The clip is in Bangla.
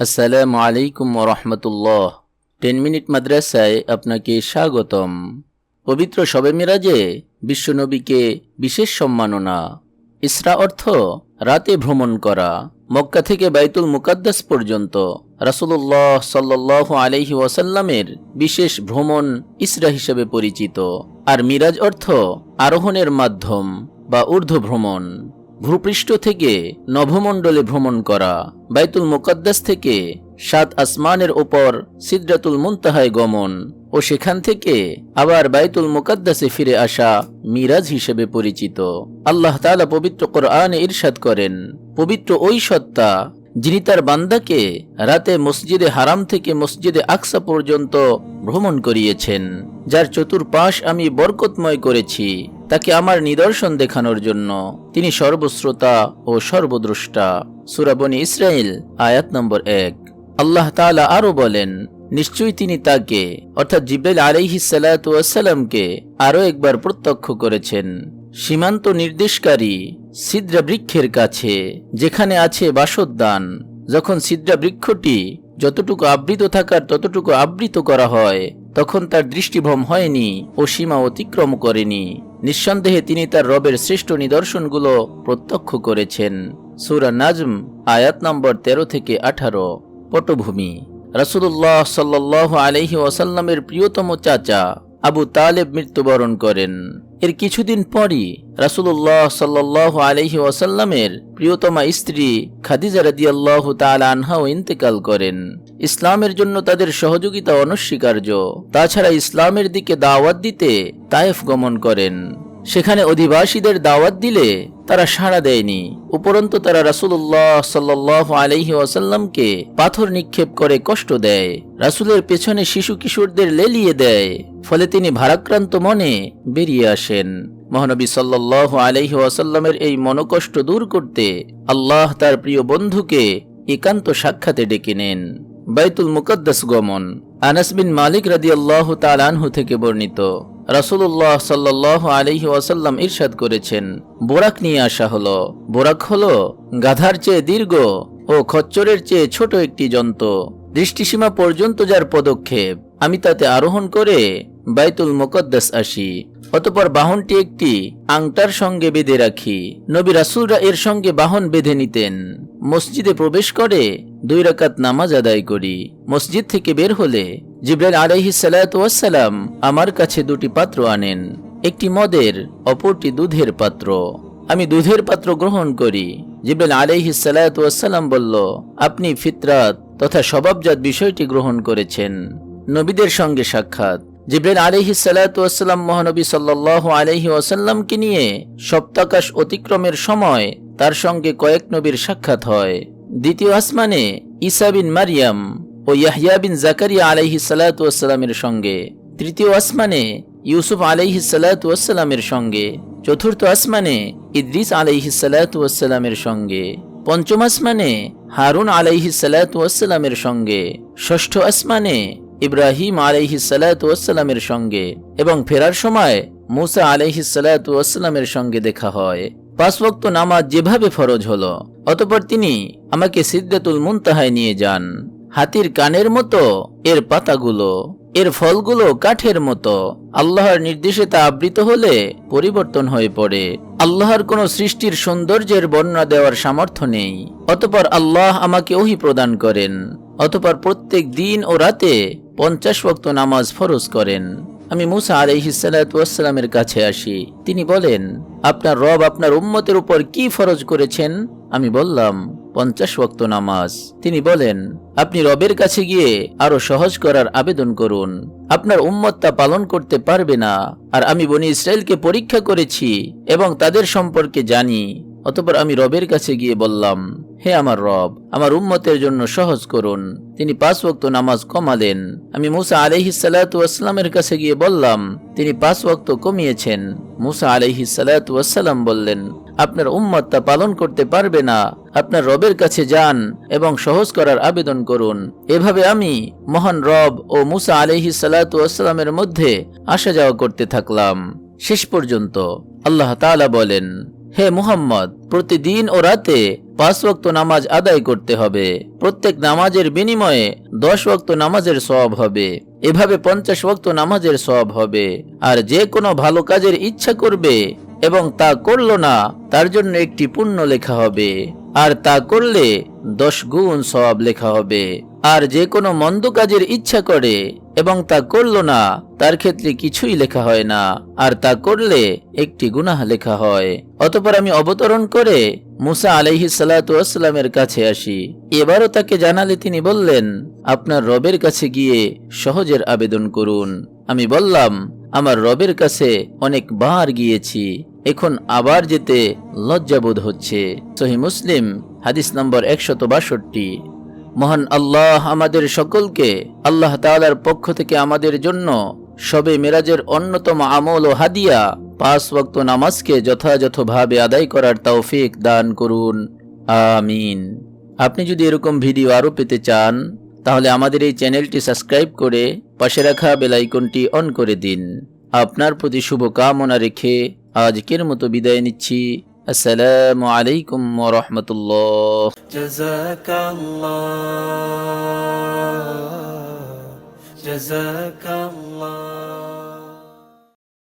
আসসালামু আলাইকুম রহমতুল্লাহ। টেন মিনিট মাদ্রাসায় আপনাকে স্বাগতম। পবিত্র শবে মিরাজে বিশ্বনবীকে বিশেষ সম্মাননা। ইসরা অর্থ রাতে ভ্রমণ করা। মক্কা থেকে বাইতুল মুকাদ্দাস পর্যন্ত রাসূলুল্লাহ সাল্লাহ আলহি ওয়াসাল্লামের বিশেষ ভ্রমণ ইসরা হিসেবে পরিচিত। আর মিরাজ অর্থ আরোহণের মাধ্যম বা ঊর্ধ্ব ভ্রমণ ভূপৃষ্ঠ থেকে নভমণ্ডলে ভ্রমণ করা বাইতুল মুকদ্দাস থেকে সাত আসমানের ওপর সিদ্রাতুল মুনতাহায় গমন ও সেখান থেকে আবার বাইতুল মুকদ্দাসে ফিরে আসা মিরাজ হিসেবে পরিচিত। আল্লাহ তালা পবিত্র কোরআনে ইরশাদ করেন, পবিত্র ওই সত্তা যিনি তার বান্দাকে রাতে মসজিদে হারাম থেকে মসজিদে আকসা পর্যন্ত ভ্রমণ করিয়েছেন, যার চতুর্পাশ আমি বরকতময় করেছি। তাকে আমার নিদর্শন দেখানোর জন্য। তিনি সর্বশ্রোতা ও সর্বদ্রষ্টা। সুরাবনী ইসরায়েল আয়াত নম্বর এক। আল্লাহ তাআলা আরও বলেন, নিশ্চয়ই তিনি তাকে, অর্থাৎ জিব্রাইল আলাইহি সালাতামকে আরও একবার প্রত্যক্ষ করেছেন। সীমান্ত নির্দেশকারী সিদ্রা বৃক্ষের কাছে, যেখানে আছে বাসোদ্যান, যখন সিদ্রা বৃক্ষটি যতটুকু আবৃত থাকার ততটুকু আবৃত করা হয়, তখন তার দৃষ্টিভ্রম হয়নি ও সীমা অতিক্রম করেনি। নিঃসন্দেহে তিনি তার রবের শ্রেষ্ঠ নিদর্শনগুলো প্রত্যক্ষ করেছেন। সুরা নাজম, আয়াত নম্বর তেরো থেকে আঠারো। পটভূমি। রাসুল্লাহ সাল্লাহ আলহি ওয়াসাল্লামের প্রিয়তম চাচা আবু তালেব মৃত্যুবরণ করেন। এর কিছুদিন পরই রাসুল্লাহ সাল্লাহ আলহি ওয়াসাল্লামের প্রিয়তমা স্ত্রী খাদিজা রাদিয়াল্লাহ তাল আনহাও ইন্তেকাল করেন। ইসলামের জন্য তাদের সহযোগিতা অনস্বীকার্য। তাছাড়া ইসলামের দিকে দাওয়াত দিতে তায়েফ গমন করেন। সেখানে অধিবাসীদের দাওয়াত দিলে তারা সাড়া দেয়নি। উপরন্তু তারা রাসুল্লাহ সাল্লাহ আলহি ওয়াসাল্লামকে পাথর নিক্ষেপ করে কষ্ট দেয়। রাসুলের পেছনে শিশু কিশোরদের লেলিয়ে দেয়। ফলে তিনি ভারাক্রান্ত মনে বেরিয়ে আসেন। মহানবী সাল্লাহ আলহি ওয়াসাল্লামের এই মনোকষ্ট দূর করতে আল্লাহ তার প্রিয় বন্ধুকে একান্ত সাক্ষাতে ডেকে নেন। বাইতুল মুকদ্দাস গমন। আনাস বিন মালিক রাদি আল্লাহ তালানহু থেকে বর্ণিত। রাসুল্লাহ সাল্লাহ আলহি ওয়াসাল্লাম ইরশাদ করেছেন, বোরাক নিয়ে আসা হলো। বোরাক হলো গাধার চেয়ে দীর্ঘ ও খচ্চরের চেয়ে ছোট একটি যন্ত্র। দৃষ্টিসীমা পর্যন্ত যার পদক্ষেপ, আমি তাতে আরোহণ করে বাইতুল মোকদ্দাস আসি। অতপর বাহনটি একটি আংটার সঙ্গে বেঁধে রাখি। নবী রাসুলরা এর সঙ্গে বাহন বেঁধে নিতেন। মসজিদে প্রবেশ করে দুই রাকাত নামাজ আদায় করি। মসজিদ থেকে বের হলে জিব্রাইল আলাইহি সালাম আমার কাছে দুটি পাত্র আনেন। একটি মদের, অপরটি দুধের পাত্র। আমি দুধের পাত্র গ্রহণ করি। জিব্রাইল আলাইহি সালাম বলল, আপনি ফিতরাত তথা স্বভাবজাত বিষয়টি গ্রহণ করেছেন। নবীদের সঙ্গে সাক্ষাৎ। জিব্রাইল আলহি সালাতাম মহানবী সাল্লাহ আলহি ওয়াসাল্লামকে নিয়ে সপ্তাকাশ অতিক্রমের সময় তার সঙ্গে কয়েক নবীর সাক্ষাৎ হয়। দ্বিতীয় আসমানে ইসা বিন মারিয়াম ও ইয়াহিয়া বিন জাকারিয়া আলহি সালাতামের সঙ্গে। তৃতীয় আসমানে ইউসুফ আলহি সালাতামের সঙ্গে। চতুর্থ আসমানে ইদ্রিস আলহি সালাতামের সঙ্গে। পঞ্চম আসমানে হারুন আলাইহি সালাতামের সঙ্গে। ষষ্ঠ আসমানে ইব্রাহিম আলাইহি সালাতামের সঙ্গে এবং ফেরার সময় মুসা আলাইহি সালাতামের সঙ্গে দেখা হয়। পাঁচ বক্ত নামাজ যেভাবে ফরজ হলো, অতপর তিনি আমাকে সিদ্দাতুল মুনতাহায় নিয়ে যান। হাতির কানের মতো এর পাতাগুলো, এর ফলগুলো কাঠের মতো। আল্লাহর নির্দেশে তা আবৃত হলে পরিবর্তন হয়ে পড়ে। আল্লাহর কোন সৃষ্টির সৌন্দর্যের বর্ণনা দেওয়ার সামর্থ্য নেই। অতপর আল্লাহ আমাকে ওহি প্রদান করেন। অতপর প্রত্যেক দিন ও রাতে পঞ্চাশ ওয়াক্ত নামাজ ফরজ করেন। আমি মুসা আলহিসাল্লামের কাছে আসি। তিনি বলেন, আপনার রব আপনার উম্মতের উপর কি ফরজ করেছেন? আমি বললাম, পঞ্চাশ ওয়াক্ত নামাজ। তিনি বলেন, আপনি রবের কাছে গিয়ে আরও সহজ করার আবেদন করুন। আপনার উম্মত তা পালন করতে পারবে না। আর আমি বনি ইসরায়েলকে পরীক্ষা করেছি এবং তাদের সম্পর্কে জানি। অতপর আমি রবের কাছে গিয়ে বললাম হে আমার রব, আমার উম্মতের জন্য সহজ করুন। তিনি পাঁচ ওয়াক্ত নামাজ কমালেন। আমি মুসা আলহি সালাতামের কাছে গিয়ে বললাম, তিনি পাঁচ ওয়াক্ত কমিয়েছেন। মুসা আলহি সালাতাম বললেন, আপনার উম্মত তা পালন করতে পারবে না। আপনার রবের কাছে যান এবং সহজ করার আবেদন করুন। এভাবে আমি মহান রব ও মুসা আলহি সালাতামের মধ্যে আসা যাওয়া করতে থাকলাম। শেষ পর্যন্ত আল্লাহ তালা বলেন হে মুহাম্মদ, প্রতিদিন ও রাতে পাঁচ ওয়াক্ত নামাজ আদায় করতে হবে। প্রত্যেক নামাজের বিনিময়ে দশ ওয়াক্ত নামাজের সব হবে। এভাবে পঞ্চাশ ওয়াক্ত নামাজের সব হবে। আর যে কোনো ভালো কাজের ইচ্ছা করবে এবং তা করল না, তার জন্য একটি পুণ্য লেখা হবে। আর তা করলে দশ গুণ সব লেখা হবে। আর যে কোনো মন্দ কাজের ইচ্ছা করে এবং তা করল না, তার ক্ষেত্রে কিছুই লেখা হয় না, আর তা করলে একটি গুনাহ লেখা হয়। অতপর আমি অবতরণ করে মুসা আলাইহি সালাতামের কাছে আসি। এবারও তাকে জানালে তিনি বললেন, আপনার রবের কাছে গিয়ে সহজের আবেদন করুন। আমি বললাম, আমার রবের কাছে অনেক বার গিয়েছি, এখন আবার যেতে লজ্জাবোধ হচ্ছে। সহি মুসলিম, হাদিস নম্বর একশত বাষট্টি। মহান আল্লাহ আমাদের সকলকে আল্লাহ তাআলার পক্ষ থেকে আমাদের জন্য সবে মেরাজের অন্যতম আমল ও হাদিয়া পাঁচ ওয়াক্ত নামাজকে যথাযথভাবে আদায় করার তৌফিক দান করুন। আমিন। আপনি যদি এরকম ভিডিও আরও পেতে চান, তাহলে আমাদের এই চ্যানেলটি সাবস্ক্রাইব করে পাশে রাখা বেলাইকনটি অন করে দিন। আপনার প্রতি শুভ কামনা রেখে আজকের মতো বিদায় নিচ্ছি। السلام عليكم ورحمة الله. جزاك الله. جزاك الله.